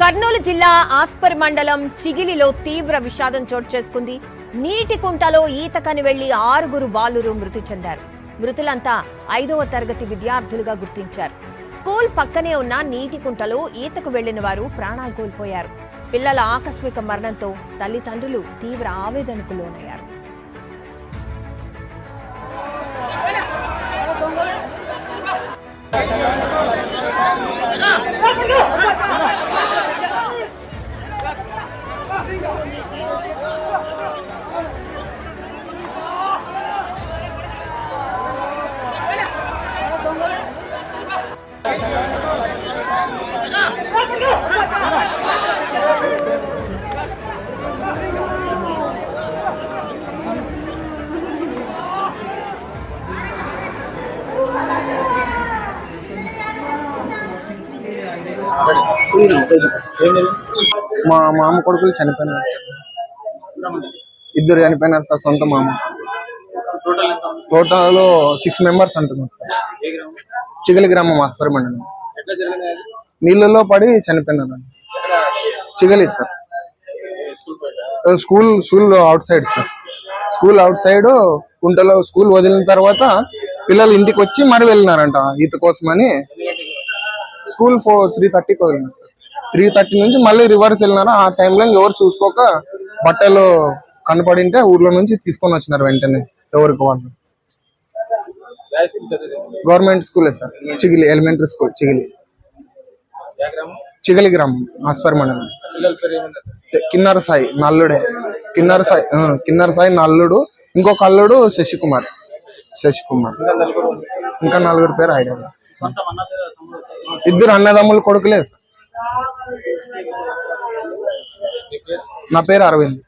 కర్నూలు జిల్లా ఆస్పర్ మండలం చిగిలిలో తీవ్ర విషాదం చోటు చేసుకుంది. నీటి కుంటలో ఈతకని వెళ్ళి ఆరుగురు బాలురు మృతి చెందారు. మృతులంతా ఐదవ తరగతి విద్యార్థులుగా గుర్తించారు. స్కూల్ పక్కనే ఉన్న నీటి కుంటలో ఈతకు వెళ్ళిన వారు ప్రాణాలు కోల్పోయారు. పిల్లల ఆకస్మిక మరణంతో తల్లిదండ్రులు తీవ్ర ఆవేదనకు లోనయ్యారు. మా మామ కొడుకులు చనిపోయినారు. ఇద్దరు చనిపోయినారు సార్ సొంత మామ. టోటల్ సిక్స్ మెంబర్స్ అంటున్నారు సార్. చిగలి గ్రామం ఆస్పరి మండలం. నీళ్ళలో పడి చనిపోయినారు Chigali sir. School school outside sir. School outside కుంటలో school వదిలిన తర్వాత పిల్లలు ఇంటికి వచ్చి మరి వెళ్ళినారంట ఈత కోసమని. స్కూల్ ఫోర్ త్రీ థర్టీకి వదిలినారు సార్. త్రీ థర్టీ నుంచి మళ్ళీ రివర్స్ వెళ్ళినారు. ఆ టైంలో ఎవరు చూసుకోక బట్టలు కనపడింటే ఊర్లో నుంచి తీసుకొని వచ్చినారు వెంటనే. ఎవరికి వాళ్ళు. గవర్నమెంట్ స్కూలే sir. Chigili elementary school Chigili. Chigili గ్రామం ఆస్పర్ మండలం. కిన్నర సాయి నల్లుడే. కిన్నర సాయి కిన్నర సాయి నల్లుడు. ఇంకొక అల్లుడు శశికుమార్. శశికుమార్. ఇంకా నలుగురు పేరు ఐడియా ఇద్దరు అన్నదమ్ములు కొడుకులే సార్. నా పేరు అరవింద్.